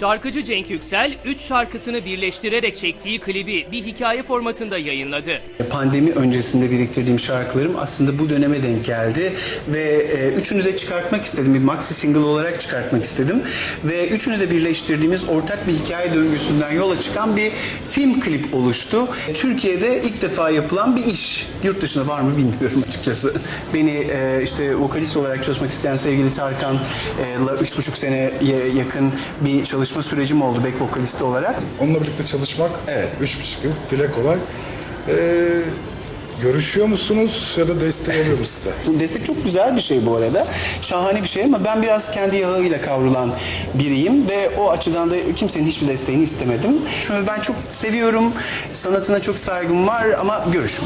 Şarkıcı Cenk Yüksel, 3 şarkısını birleştirerek çektiği klibi bir hikaye formatında yayınladı. Pandemi öncesinde biriktirdiğim şarkılarım aslında bu döneme denk geldi ve e, üçünü de çıkartmak istedim. Bir maxi single olarak çıkartmak istedim ve üçünü de birleştirdiğimiz ortak bir hikaye döngüsünden yola çıkan bir film klip oluştu. Türkiye'de ilk defa yapılan bir iş. Yurt dışında var mı bilmiyorum açıkçası. Beni e, işte vokalist olarak çalışmak isteyen sevgili Tarkan'la üç buçuk seneye yakın bir çalışma sürecim oldu back vokalisti olarak. Onunla birlikte çalışmak Evet. üç buçuk yıl dile kolay. Ee, görüşüyor musunuz ya da destek oluyor mu size? Destek çok güzel bir şey bu arada. Şahane bir şey ama ben biraz kendi yağıyla kavrulan biriyim ve o açıdan da kimsenin hiçbir desteğini istemedim. Çünkü ben çok seviyorum, sanatına çok saygım var ama görüşüm.